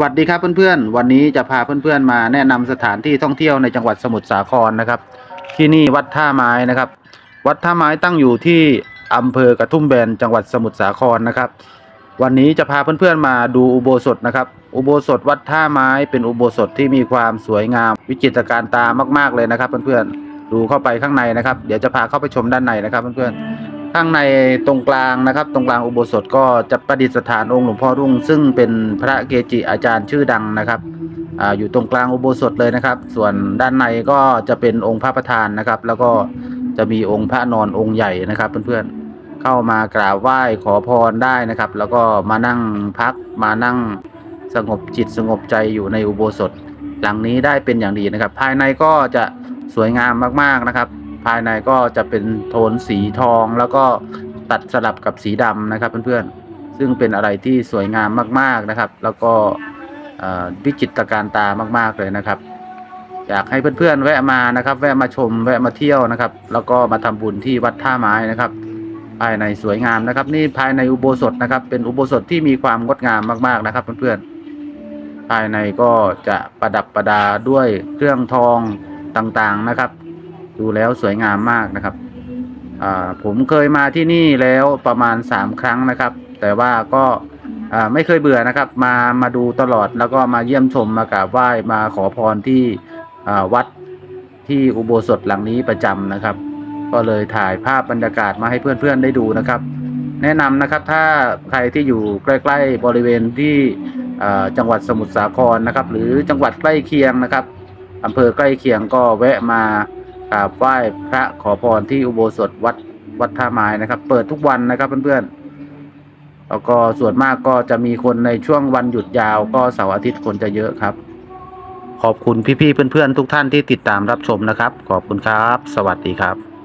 วัสดีครับเพื่อนๆ วันนี้จะพาเพื่อนๆมาแนะนำสถานที่ท่องเที่ยวในจังหวัดสมุทรสาครนะครับ ที่นี่วัดท่าไม้นะครับ วัดท่าไม้ตั้งอยู่ที่อำเภอกระทุ่มแบนจังหวัดสมุทรสาครนะครับ วันนี้จะพาเพื่อนๆมาดูอุโบสถนะครับ อุโบสถวัดท่าไม้เป็นอุโบสถที่มีความสวยงาม วิจิตรการตามากๆเลยนะครับ เพื่อนๆดูเข้าไปข้างในนะครับ เดี๋ยวจะพาเข้าไปชมด้านในนะครับเพื่อนๆ ข้างในตรงกลางนะครับ ตรงกลางอุโบสถก็จะประดิษฐานองค์หลวงพ่อรุ่ง ซึ่งเป็นพระเกจิอาจารย์ชื่อดังนะครับออยู่ตรงกลางอุโบสถเลยนะครับ ส่วนด้านในก็จะเป็นองค์พระประธานนะครับ แล้วก็จะมีองค์พระนอนองค์ใหญ่นะครับ เพื่อนๆเข้ามากราบไหว้ขอพรได้นะครับ แล้วก็มานั่งพักมานั่งสงบจิตสงบใจอยู่ในอุโบสถ หลังนี้ได้เป็นอย่างดีนะครับ ภายในก็จะสวยงามมากๆนะครับ ภายในก็จะเป็นโทนสีทองแล้วก็ตัดสลับกับสีดำนะครับเพื่อนๆ ซึ่งเป็นอะไรที่สวยงามมากๆนะครับ แล้วก็วิจิตรการตามาก ๆเลยนะครับ อยากให้เพื่อนๆแวะมานะครับ แวะมาชมแวะมาเที่ยวนะครับ แล้วก็มาทำบุญที่วัดท่าไม้นะครับ ภายในสวยงามนะครับ นี่ภายในอุโบสถนะครับ เป็นอุโบสถที่มีความงดงามมากๆนะครับ เพื่อนๆภายในก็จะประดับประดาด้วยเครื่องทองต่างๆนะครับ ดูแล้วสวยงามมากนะครับผมเคยมาที่นี่แล้วประมาณสามครั้งนะครับ แต่ว่าก็ไม่เคยเบื่อนะครับ มามาดูตลอดแล้วก็มาเยี่ยมชมมากราบไหว้มาขอพรที่วัดที่อุโบสถหลังนี้ประจำนะครับ ก็เลยถ่ายภาพบรรยากาศมาให้เพื่อนๆได้ดูนะครับ แนะนำนะครับถ้าใครที่อยู่ใกล้ๆบริเวณที่จังหวัดสมุทรสาครนะครับ หรือจังหวัดใกล้เคียงนะครับอำเภอใกล้เคียงก็แวะมา กราบไหว้พระขอพรที่อุโบสถวัดวัดท่าไม้นะครับ เปิดทุกวันนะครับเพื่อนๆแล้วก็ส่วนมากก็จะมีคนในช่วงวันหยุดยาวก็เสาร์อาทิตย์คนจะเยอะครับ ขอบคุณพี่ๆเพื่อนๆทุกท่านที่ติดตามรับชมนะครับ ขอบคุณครับ สวัสดีครับ